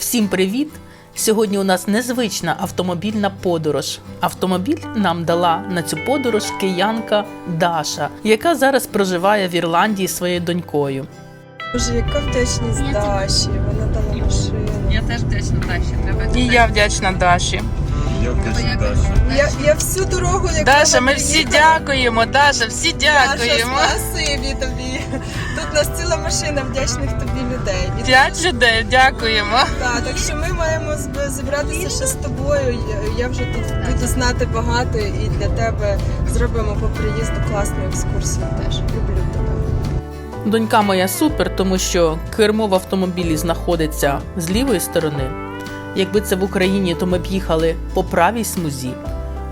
Всім привіт! Сьогодні у нас незвична автомобільна подорож. Автомобіль нам дала на цю подорож киянка Даша, яка зараз проживає в Ірландії своєю донькою. Боже, яка вдячність Даші, вона дала машину. Я теж вдячна Даші. Треба І я вдячна Даші. Я вдячний Даші. Я, я всю дорогу, як Даша, ми всі приїхала, дякуємо. Даша, всі дякуємо. Даша, спасибі тобі. У нас ціла машина вдячних тобі людей. П'ять людей, дякуємо. Так, так що ми маємо зібратися ще з тобою. Я- Я вже тут буду знати багато і для тебе зробимо по приїзду класну екскурсію теж. Люблю тебе. Донька моя супер, тому що кермо в автомобілі знаходиться з лівої сторони. Якби це в Україні, то ми б їхали по правій смузі.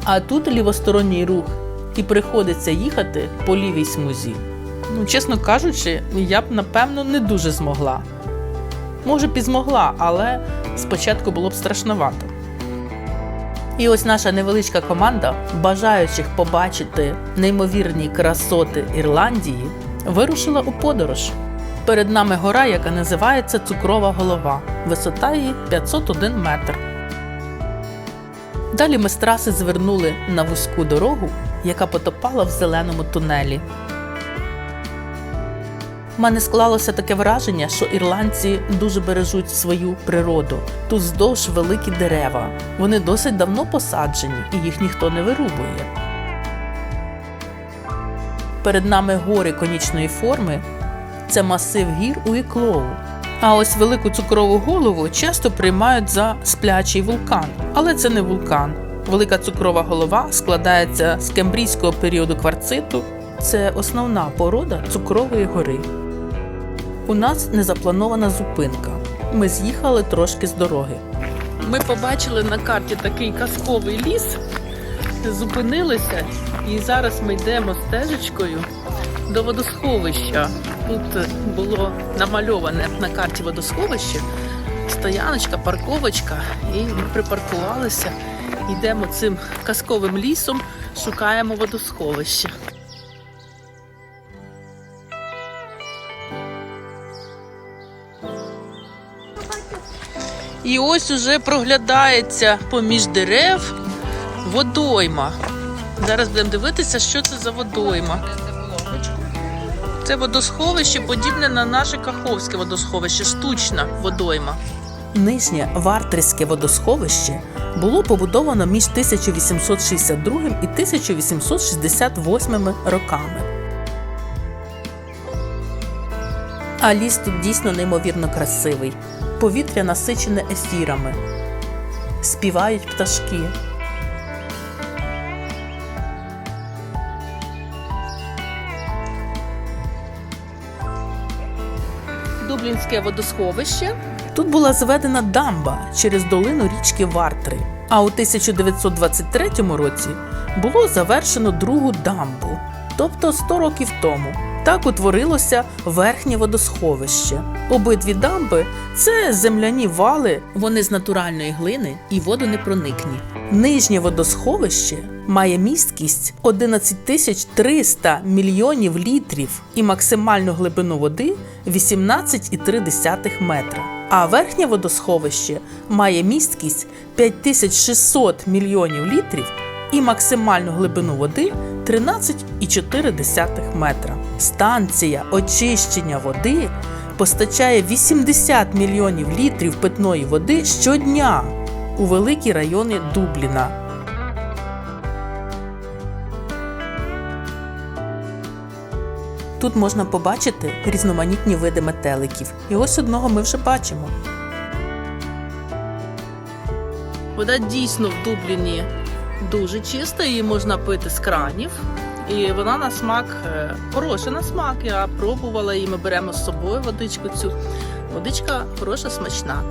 А тут лівосторонній рух, і приходиться їхати по лівій смузі. Ну, чесно кажучи, я б напевно не дуже змогла. Може б і змогла, але спочатку було б страшновато. І ось наша невеличка команда, бажаючих побачити неймовірні красоти Ірландії, вирушила у подорож. Перед нами гора, яка називається Цукрова голова. Висота її 501 метр. Далі ми з траси звернули на вузьку дорогу, яка потопала в зеленому тунелі. Мене склалося таке враження, що ірландці дуже бережуть свою природу. Тут вздовж великі дерева. Вони досить давно посаджені і їх ніхто не вирубує. Перед нами гори конічної форми. Це масив гір у Іклоу. А ось велику цукрову голову часто приймають за сплячий вулкан, але це не вулкан. Велика цукрова голова складається з кембрійського періоду кварциту. Це основна порода цукрової гори. У нас незапланована зупинка. Ми з'їхали трошки з дороги. Ми побачили на карті такий казковий ліс, зупинилися, і зараз ми йдемо стежечкою до водосховища. Тут було намальоване на карті водосховище, стояночка, парковочка, і ми припаркувалися. Йдемо цим казковим лісом, шукаємо водосховище. І ось уже проглядається поміж дерев водойма. Зараз будемо дивитися, що це за водойма. Це водосховище подібне на наше Каховське водосховище, штучна водойма. Нижнє Вартрське водосховище було побудовано між 1862 і 1868 роками. А ліс тут дійсно неймовірно красивий. Повітря насичене ефірами. Співають пташки. Дублінське водосховище. Тут була зведена дамба через долину річки Вартри. А у 1923 році було завершено другу дамбу, тобто 100 років тому. Так утворилося верхнє водосховище. Обидві дамби це земляні вали, вони з натуральної глини і водонепроникні. Нижнє водосховище має місткість 11 тисяч 300 мільйонів літрів і максимальну глибину води 18,3 метра. А верхнє водосховище має місткість 5600 мільйонів літрів і максимальну глибину води 13,4 метра. Станція очищення води постачає 80 мільйонів літрів питної води щодня у великі райони Дубліна. Тут можна побачити різноманітні види метеликів. І ось одного ми вже бачимо. Вода дійсно в Дубліні дуже чиста, її можна пити з кранів. І вона на смак е, хороша на смак. Я пробувала її, ми беремо з собою водичку цю. Водичка хороша, смачна.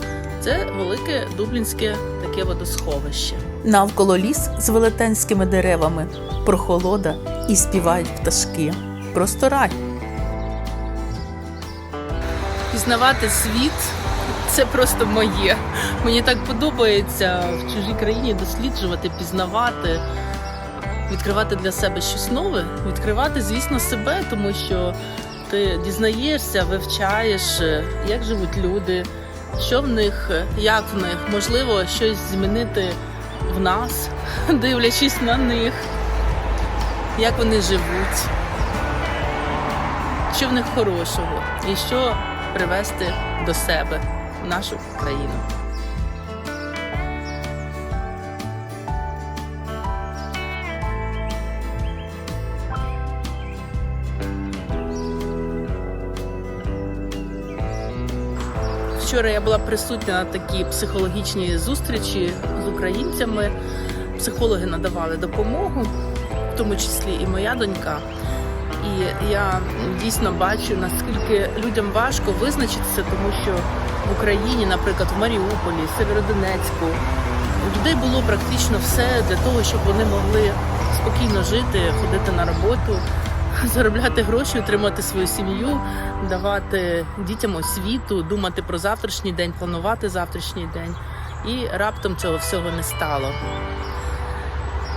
Це велике дублінське таке водосховище. Навколо ліс з велетенськими деревами, прохолода і співають пташки. Просто рай. Пізнавати світ це просто моє. Мені так подобається в чужій країні досліджувати, пізнавати, відкривати для себе щось нове, відкривати, звісно, себе, тому що ти дізнаєшся, вивчаєш, е, як живуть люди, що в них, як в них, можливо, щось змінити в нас, дивлячись на них, як вони живуть, що в них хорошого, і що привести до себе нашу країну. Вчора я була присутня на такій психологічній зустрічі з українцями. Психологи надавали допомогу, в тому числі і моя донька. І я дійсно бачу, наскільки людям важко визначитися, тому що в Україні, наприклад, в Маріуполі, Северодонецьку, у людей було практично все для того, щоб вони могли спокійно жити, ходити на роботу, заробляти гроші, утримати свою сім'ю, давати дітям освіту, думати про завтрашній день, планувати завтрашній день. І раптом цього всього не стало.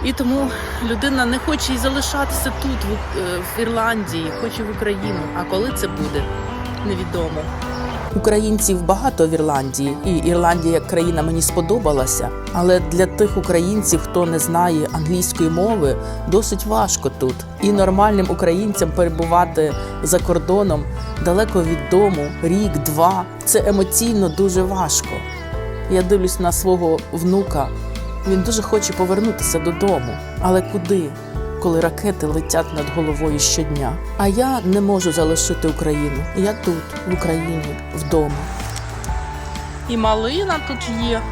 І тому людина не хоче і залишатися тут, е, в Ірландії, хоче в Україну. А коли це буде, невідомо. Українців багато в Ірландії, і Ірландія як країна мені сподобалася. Але для тих українців, хто не знає англійської мови, досить важко тут. І нормальним українцям перебувати за кордоном далеко від дому, рік-два. Це емоційно дуже важко. Я дивлюсь на свого внука. Він дуже хоче повернутися додому. Але куди? Коли ракети летять над головою щодня. А я не можу залишити Україну. Я тут, в Україні, вдома. І малина тут є.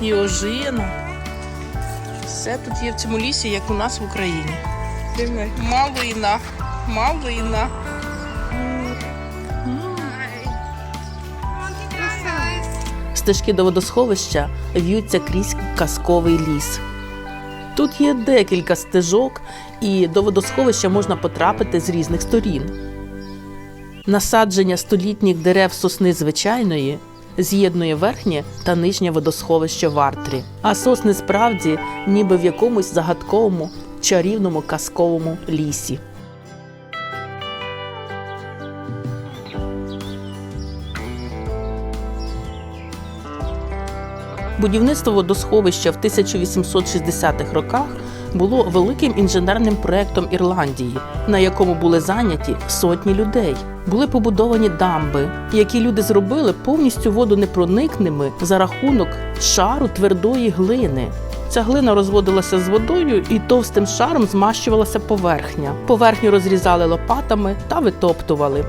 І ожина. Все тут є в цьому лісі, як у нас в Україні. Малина, малина. Стежки до водосховища в'ються крізь казковий ліс. Тут є декілька стежок, і до водосховища можна потрапити з різних сторін. Насадження столітніх дерев сосни звичайної з'єднує верхнє та нижнє водосховище Вартрі, а сосни справді ніби в якомусь загадковому чарівному казковому лісі. Будівництво водосховища в 1860-х роках було великим інженерним проектом Ірландії, на якому були зайняті сотні людей. Були побудовані дамби, які люди зробили повністю водонепроникними за рахунок шару твердої глини. Ця глина розводилася з водою і товстим шаром змащувалася поверхня. Поверхню розрізали лопатами та витоптували.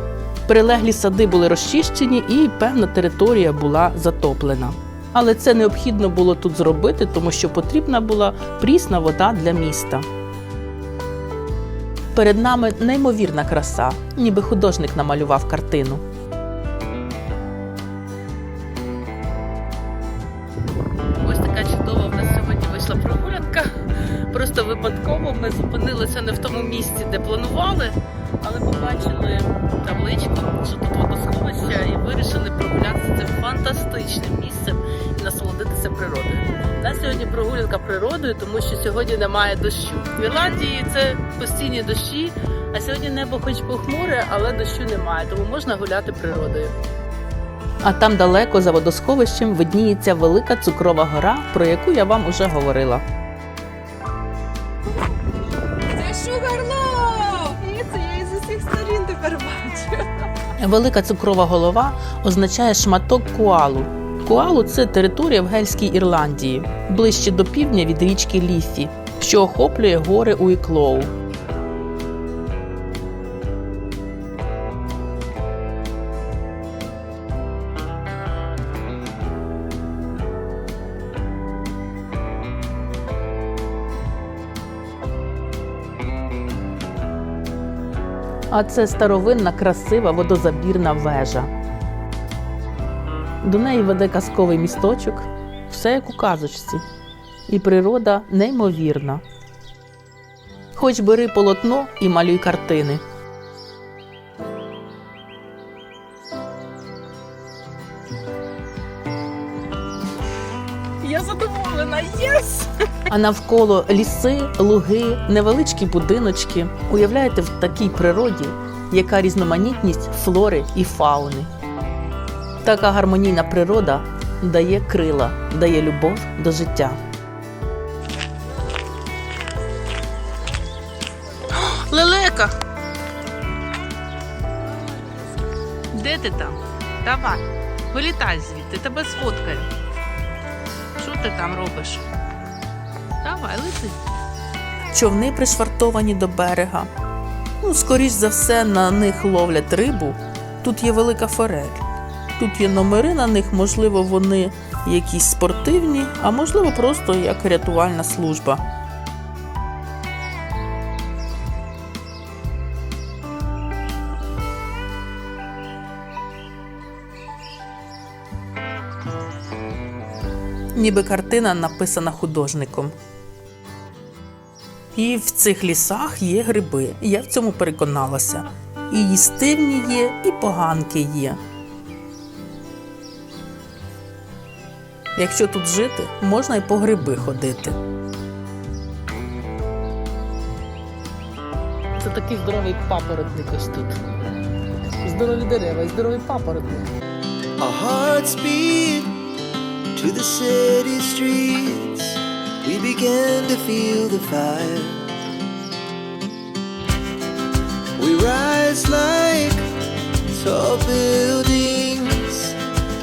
Прилеглі сади були розчищені, і певна територія була затоплена. Але це необхідно було тут зробити, тому що потрібна була прісна вода для міста. Перед нами неймовірна краса, ніби художник намалював картину. Ось така чудова в нас сьогодні вийшла прогулянка. Просто випадково ми зупинилися не в тому місці, де планували, але побачили табличку, що тут водосховище, і вирішили прогулятися цим фантастичним місцем природою. У нас сьогодні прогулянка природою, тому що сьогодні немає дощу. В Ірландії це постійні дощі, а сьогодні небо хоч похмуре, але дощу немає, тому можна гуляти природою. А там далеко за водосховищем видніється велика цукрова гора, про яку я вам уже говорила. Це Шугарлов! І це я із усіх сторін тепер бачу. Велика цукрова голова означає шматок куалу. Куалу це територія в Гельській Ірландії, ближче до півдня від річки Ліфі, що охоплює гори Уіклоу. А це старовинна красива водозабірна вежа. До неї веде казковий місточок, все як у казочці. І природа неймовірна. Хоч бери полотно і малюй картини. Я задоволена, єс! А навколо ліси, луги, невеличкі будиночки. Уявляєте, в такій природі, яка різноманітність флори і фауни. Така гармонійна природа дає крила, дає любов до життя. Лелека! Де ти там? Давай, вилітай звідти, тебе сфоткаю. Що ти там робиш? Давай, лети. Човни пришвартовані до берега. Ну, скоріш за все, на них ловлять рибу. Тут є велика форель. Тут є номери на них, можливо, вони якісь спортивні, а можливо, просто як рятувальна служба. Ніби картина написана художником. І в цих лісах є гриби. Я в цьому переконалася. І їстивні є, і поганки є. Якщо тут жити, можна і по гриби ходити. Це такий здоровий папоротник ось тут. Здорові дерева і здоровий папоротник. Our hearts beat to the city streets. We began to feel the fire. We rise like tall buildings